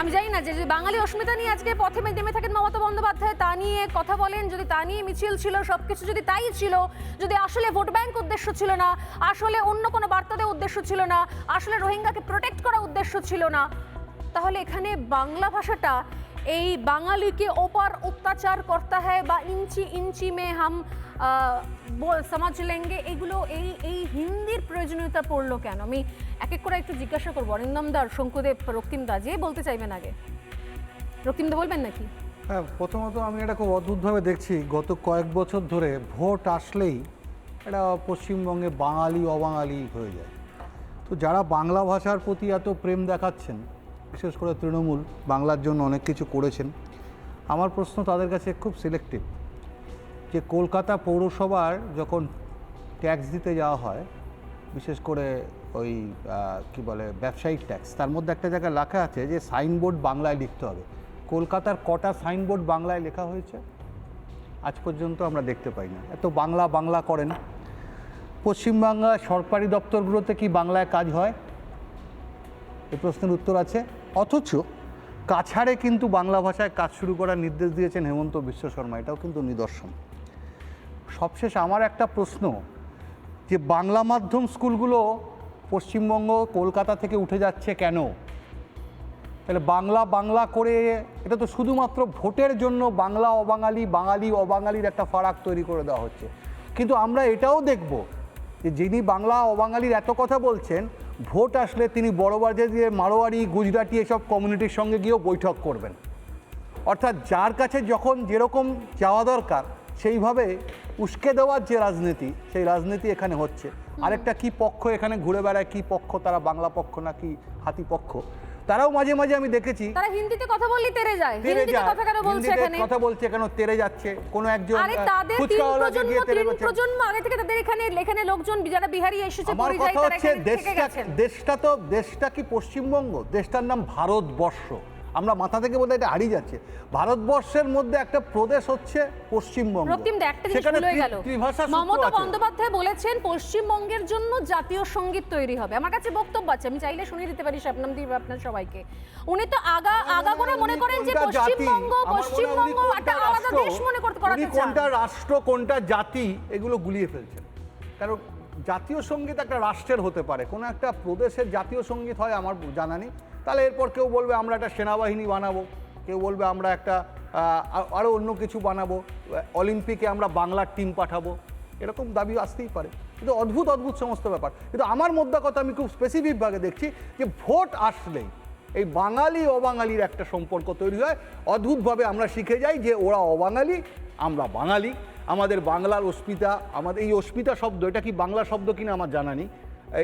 আমি জানি না যে বাঙালি অস্মিতা নিয়ে আজকে পথে নেমে থাকেন মমতা বন্দ্যোপাধ্যায়, তা নিয়ে কথা বলেন, যদি তা নিয়ে মিছিল ছিল সব কিছু যদি তাই ছিল, যদি আসলে ভোট ব্যাংক উদ্দেশ্য ছিল না, আসলে অন্য কোনো বার্তা দেওয়ার উদ্দেশ্য ছিল না, আসলে রোহিঙ্গাকে প্রোটেক্ট করা উদ্দেশ্য ছিল না, তাহলে এখানে বাংলা ভাষাটা এই বাঙালিকে ওপার অত্যাচার করতা হ্যায় বা ইঞ্চি ইঞ্চি মে হাম সমাজ লেঙ্গে, এগুলো এই এই হিন্দির প্রয়োজনীয়তা পড়ল কেন? আমি এক এক করে একটু জিজ্ঞাসা করব। অরিন্দম দার শঙ্কুদেব রক্তিম দা যে বলতে চাইবেন আগে। রক্তিম দা বলবেন নাকি? হ্যাঁ প্রথমত আমি এটা খুব অদ্ভুতভাবে দেখছি। গত কয়েক বছর ধরে ভোট আসলেই এটা পশ্চিমবঙ্গে বাঙালি, অবাঙালি হয়ে যায়। তো যারা বাংলা ভাষার প্রতি এত প্রেম দেখাচ্ছেন বিশেষ করে তৃণমূল বাংলার জন্য অনেক কিছু করেছেন। আমার প্রশ্ন তাদের কাছে খুব সিলেক্টিভ যে কলকাতা পৌরসভার যখন ট্যাক্স দিতে যাওয়া হয়, বিশেষ করে ওই কি বলে, ব্যবসায়িক ট্যাক্স তার মধ্যে একটা জায়গায় লেখা আছে যে সাইনবোর্ড বাংলায় লিখতে হবে। কলকাতার কটা সাইনবোর্ড বাংলায় লেখা হয়েছে? আজ পর্যন্ত আমরা দেখতে পাই না। এত বাংলা বাংলা করেন। পশ্চিমবাংলার সরকারি দপ্তরগুলোতে কি বাংলায় কাজ হয়? এই প্রশ্নের উত্তর আছে। অথচ কাছাড়ে কিন্তু বাংলা ভাষায় কাজ শুরু করার নির্দেশ দিয়েছেন হেমন্ত বিশ্ব শর্মা। এটাও কিন্তু নিদর্শন। সবশেষ আমার একটা প্রশ্ন, যে বাংলা মাধ্যম স্কুলগুলো পশ্চিমবঙ্গ, কলকাতা থেকে উঠে যাচ্ছে কেন? তাহলে বাংলা বাংলা করে এটা তো শুধুমাত্র ভোটের জন্য বাংলা অবাঙালি, বাঙালি অবাঙালির একটা ফারাক তৈরি করে দেওয়া হচ্ছে। কিন্তু আমরা এটাও দেখব যে যিনি বাংলা অবাঙালির এত কথা বলছেন ভোট আসলে তিনি বড়বাজার দিয়ে মারোয়ারি গুজরাটি এসব কমিউনিটির সঙ্গে গিয়েও বৈঠক করবেন। অর্থাৎ যার কাছে যখন যেরকম যাওয়া দরকার সেইভাবে উস্কে দেওয়ার যে রাজনীতি সেই রাজনীতি এখানে হচ্ছে। আরেকটা কি পক্ষ এখানে ঘুরে বেড়ায় কি পক্ষ তারা বাংলা পক্ষ নাকি হাতি পক্ষ? তারাও মাঝে মাঝে আমি দেখেছি। তারা হিন্দিতে কথা বললেই তেরে যায়। হিন্দিতে কথা কেন বলছে এখানে? কথা বলছে কেন? তেরে যাচ্ছে। কোনো একজন আরে তাদের তিন প্রজন্ম তিন প্রজন্ম আগে থেকে তাদের এখানে এখানে লোকজন যারা বিহারি এসেছে আমার যায় তারা এখানে দেশটা দেশটা তো দেশটা কি পশ্চিমবঙ্গ? দেশটার নাম ভারতবর্ষ। আমরা মাথা থেকে বোধহয় এটা হারিয়ে যাচ্ছে। ভারতবর্ষের মধ্যে একটা প্রদেশ হচ্ছে পশ্চিমবঙ্গ। একটা জিনিস গেল। মমতা বন্দ্যোপাধ্যায় বলেছেন পশ্চিমবঙ্গের জন্য জাতীয় সংগীত তৈরি হবে। আমার কাছে বক্তব্য আছে আমি চাইলে শুনিয়ে দিতে পারি শবনম দীপ আপনার সবাইকে। উনি তো আগা আগা করে মনে করেন যে? পশ্চিমবঙ্গ পশ্চিমবঙ্গ একটা আলাদা দেশ মনে করতে করাতে চান। কোনটা রাষ্ট্র কোনটা জাতি এগুলো গুলিয়ে ফেলছেন। কারণ জাতীয় সংগীত একটা রাষ্ট্রের হতে পারে। কোনো একটা প্রদেশের জাতীয় সংগীত হয়, আমার জানা নেই। তাহলে এরপর কেউ বলবে, আমরা একটা সেনাবাহিনী বানাবো। কেউ বলবে, আমরা একটা আরও অন্য কিছু বানাবো। অলিম্পিকে আমরা বাংলার টিম পাঠাবো। এরকম দাবি আসতেই পারে। কিন্তু অদ্ভুত অদ্ভুত সমস্ত ব্যাপার। কিন্তু আমার মধ্যে কথা আমি খুব স্পেসিফিকভাবে দেখছি যে ভোট আসলেই এই বাঙালি, অবাঙালির একটা সম্পর্ক তৈরি হয়। অদ্ভুতভাবে আমরা শিখে যাই যে ওরা অবাঙালি, আমরা বাঙালি। আমাদের বাংলার অস্মিতা, আমাদের এই অস্মিতা শব্দ, এটা কি বাংলা শব্দ কিনা আমার জানা নেই।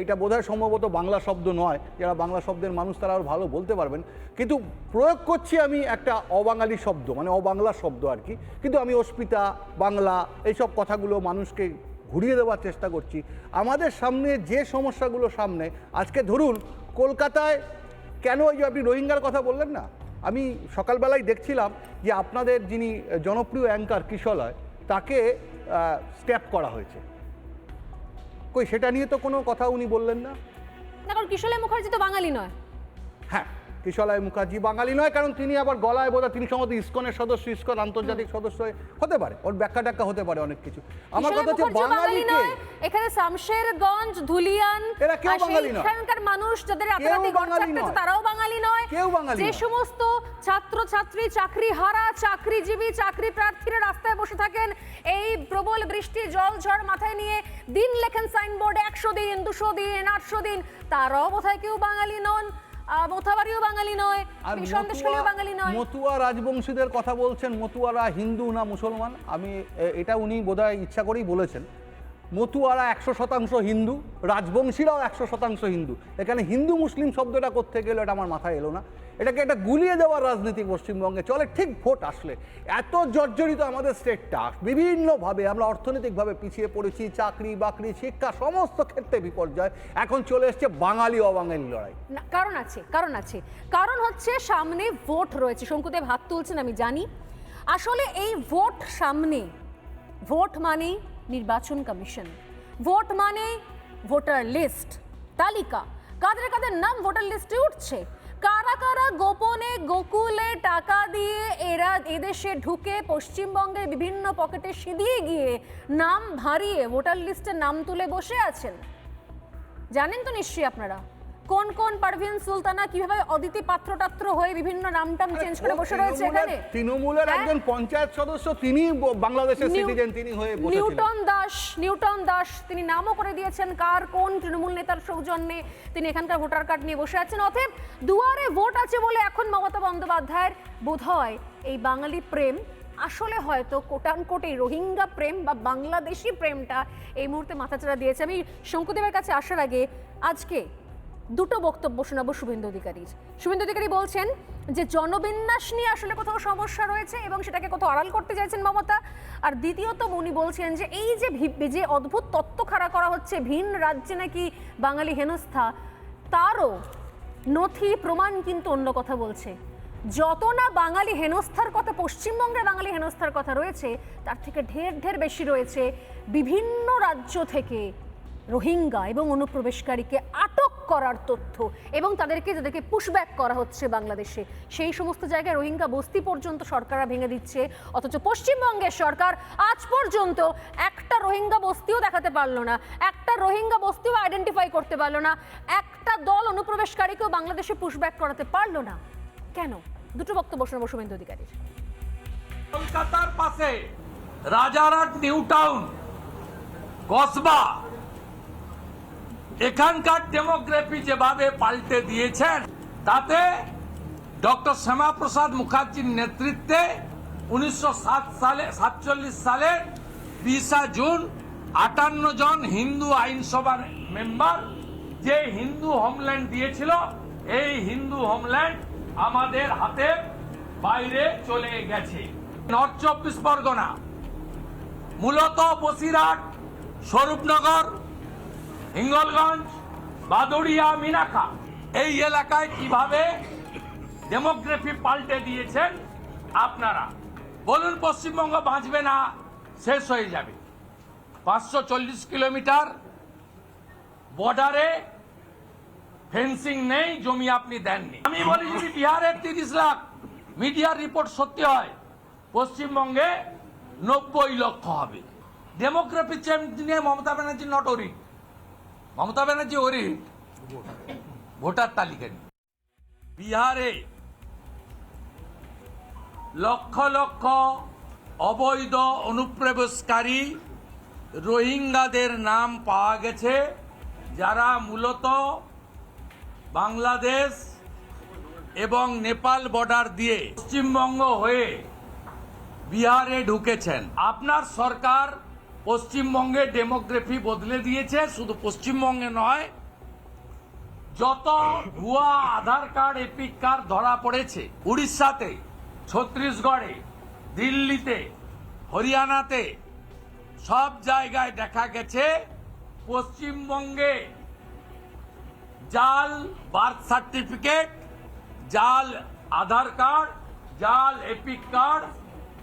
এটা বোধহয় সম্ভবত বাংলা শব্দ নয়, যারা বাংলা শব্দের মানুষ তারা আরও ভালো বলতে পারবেন। কিন্তু প্রয়োগ করছি আমি একটা অবাঙালি শব্দ মানে অবাংলা শব্দ আর কি। কিন্তু আমি অস্মিতা, বাংলা এইসব কথাগুলো মানুষকে ঘুরিয়ে দেওয়ার চেষ্টা করছি। আমাদের সামনে যে সমস্যাগুলো সামনে, আজকে ধরুন কলকাতায় কেন ওই যে আপনি রোহিঙ্গার কথা বললেন না? আমি সকালবেলায় দেখছিলাম যে আপনাদের যিনি জনপ্রিয় অ্যাঙ্কার কিশলয় তাকে স্ট্যাপ করা হয়েছে। কই সেটা নিয়ে তো কোনো কথা উনি বললেন না। কারণ কিশোর মুখার্জি তো বাঙালি নয়। হ্যাঁ কিশলয় মুখার্জি বাঙালি নয় কারণ তিনি আবার গলায় বোধহয় তিনি সম্ভবত ইস্কনের সদস্য ইস্কন আন্তর্জাতিক সদস্য হতে পারে ওর ব্যাখ্যা ট্যাখ্যা হতে পারে অনেক কিছু। আমার কথা হচ্ছে বাঙালি নয় এখানে শামশেরগঞ্জ ধুলিয়ান এরা কেউ বাঙালি নয়। সেইখানকার মানুষ যাদের রাতারাতি নয়। তারাও বাঙালি কেউ বাঙালি যে সমস্ত ছাত্র ছাত্রী চাকরি হারা চাকরিজীবী চাকরি প্রার্থীরা রাস্তায় বসে থাকেন এই প্রবল বৃষ্টি জল ঝড় মাথায় নিয়ে দিন লেখেন সাইনবোর্ড একশো দিন দুশো দিন আটশো দিন। তারাও বোধহয় কেউ বাঙালি নন মোথাবাড়িও বাঙালি নয় সন্দেশখালীও বাঙালি নয়। মতুয়া রাজবংশীদের কথা বলছেন মতুয়ারা হিন্দু না মুসলমান? আমি এটা উনি বোধহয় ইচ্ছা করেই বলেছেন। মতুয়ারা একশো শতাংশ হিন্দু, রাজবংশীরাও একশো শতাংশ হিন্দু। এখানে হিন্দু মুসলিম শব্দটা করতে গেলে এটা আমার মাথায় এলো না। এটাকে একটা গুলিয়ে দেওয়ার রাজনীতি পশ্চিমবঙ্গে চলে, ঠিক ভোট আসলে। এত জর্জরিত আমাদের স্টেটটা বিভিন্নভাবে আমরা অর্থনৈতিকভাবে পিছিয়ে পড়েছি, চাকরি, বাকরি, শিক্ষা, সমস্ত ক্ষেত্রে বিপর্যয়। এখন চলে এসছে বাঙালি, অবাঙালি লড়াই। কারণ আছে কারণ আছে। কারণ হচ্ছে সামনে ভোট রয়েছে। শঙ্কুদেব হাত তুলছেন, আমি জানি। আসলে এই ভোট সামনে, ভোট মানে নির্বাচন কমিশন। ভোট মানে ভোটার লিস্ট। তালিকা। কাদের কাদের নাম ভোটার লিস্টে উঠছে? কারা কারা গোপনে, গোকুলে টাকা দিয়ে এরা এদেশে ঢুকে পশ্চিমবঙ্গের বিভিন্ন পকেটে সিঁধিয়ে গিয়ে নাম ভারিয়ে ভোটার লিস্টে নাম তুলে বসে আছেন? জানেন তো নিশ্চয়ই আপনারা। কোন কোন পারভিন সুলতানা কীভাবে অদিতি পাত্র টাত্র হয়ে বিভিন্ন নামটাম চেঞ্জ করে বসে রয়েছে এখানে? তৃণমূলের- হ্যাঁ? একজন পঞ্চায়েত সদস্য তিনি বাংলাদেশের সিটিজেন তিনি হয়ে বসেছিলেন। নিউটন দাস নিউটন দাস তিনি নামও করে দিয়েছেন। কার কোন তৃণমূল নেতার সৌজন্যে তিনি এখানকার ভোটার কার্ড নিয়ে বসে আছেন? অতএব দুয়ারে ভোট আছে বলে এখন মমতা বন্দ্যোপাধ্যায়ের বোধ হয় এই বাঙালি প্রেম আসলে হয়তো কোটান কোট এই রোহিঙ্গা প্রেম বা বাংলাদেশি প্রেমটা এই মুহূর্তে মাথাচাড়া দিয়েছে। আমি শঙ্কুদেবের কাছে আসার আগে আজকে দুটো বক্তব্য শোনাবো শুভেন্দু অধিকারীর। শুভেন্দু অধিকারী বলছেন যে জনবিন্যাস নিয়ে আসলে কোথাও সমস্যা রয়েছে এবং সেটাকে কোথাও আড়াল করতে চাইছেন মমতা। আর দ্বিতীয়ত উনি বলছেন যে এই যে যে অদ্ভুত তত্ত্ব খাড়া করা হচ্ছে, ভিন রাজ্যে নাকি বাঙালি হেনস্থা, তারও নথি, প্রমাণ কিন্তু অন্য কথা বলছে। যত না বাঙালি হেনস্থার কথা, পশ্চিমবঙ্গে বাঙালি হেনস্থার কথা রয়েছে, তার থেকে ঢের ঢের বেশি রয়েছে বিভিন্ন রাজ্য থেকে রোহিঙ্গা এবং অনুপ্রবেশকারীকে আটক করার তথ্য এবং তাদেরকে, যাদেরকে পুশব্যাক করা হচ্ছে বাংলাদেশে। সেই সমস্ত জায়গায় রোহিঙ্গা বস্তি পর্যন্ত সরকাররা ভেঙে দিচ্ছে। অথচ পশ্চিমবঙ্গের সরকার আজ পর্যন্ত একটা রোহিঙ্গা বস্তিও দেখাতে পারল না। একটা রোহিঙ্গা বস্তিও আইডেন্টিফাই করতে পারল না। একটা দল অনুপ্রবেশকারীকেও বাংলাদেশে পুশব্যাক করাতে পারল না। কেন? দুটো বক্তব্য শোনাবো শুভেন্দু অধিকারীর। কলকাতার পাশে রাজারহাট, নিউ টাউন, কসবা এখানকার ডেমোগ্রাফি যেভাবে পাল্টে দিয়েছেন, তাতে ডক্টর শ্যামাপ্রসাদ মুখার্জির নেতৃত্বে উনিশশো সাত সালে, সাতচল্লিশ সালের বিশা জুন আটান্ন জন হিন্দু আইনসভার মেম্বার যে হিন্দু হোমল্যান্ড দিয়েছিল, এই হিন্দু হোমল্যান্ড আমাদের হাতে বাইরে চলে গেছে। নর্থ চব্বিশ পরগনা, মূলত বসিরহাট, স্বরূপনগর হিঙ্গলগঞ্জ, বাদুড়িয়া মিনাখা এই এলাকায় কীভাবে ডেমোগ্রাফি পাল্টে দিয়েছেন আপনারা? বলুন, পশ্চিমবঙ্গ বাঁচবে না, শেষ হয়ে যাবে। পাঁচশো চল্লিশ কিলোমিটার বর্ডারে ফেন্সিং নেই, জমি আপনি দেননি। আমি বলি, যদি বিহারের তিরিশ লাখ মিডিয়ার রিপোর্ট সত্যি হয়, পশ্চিমবঙ্গে নব্বই লক্ষ হবে। ডেমোগ্রাফি চেঞ্জ নিয়ে Mamata Banerjee not worried. Mamata Banerjee worried voter তালিকা নিয়ে। বিহারে লক্ষ লক্ষ অবৈধ অনুপ্রবেশকারী রোহিঙ্গাদের নাম পাওয়া গেছে, যারা মূলত বাংলাদেশ এবং নেপাল বর্ডার দিয়ে পশ্চিমবঙ্গ হয়ে বিহারে ঢুকেছেন। আপনার সরকার পশ্চিমবঙ্গে ডেমোগ্রাফি বদলে দিয়েছে, শুধু পশ্চিমবঙ্গে নয়, যত ভুয়া আধার কার্ড, এপিক কার্ড ধরা পড়েছে, উড়িষ্যাতে, ছত্তিশগড়ে, দিল্লিতে, হরিয়ানাতে, সব জায়গায় দেখা গেছে পশ্চিমবঙ্গে জাল বার্থ সার্টিফিকেট, জাল আধার কার্ড, জাল এপিক কার্ড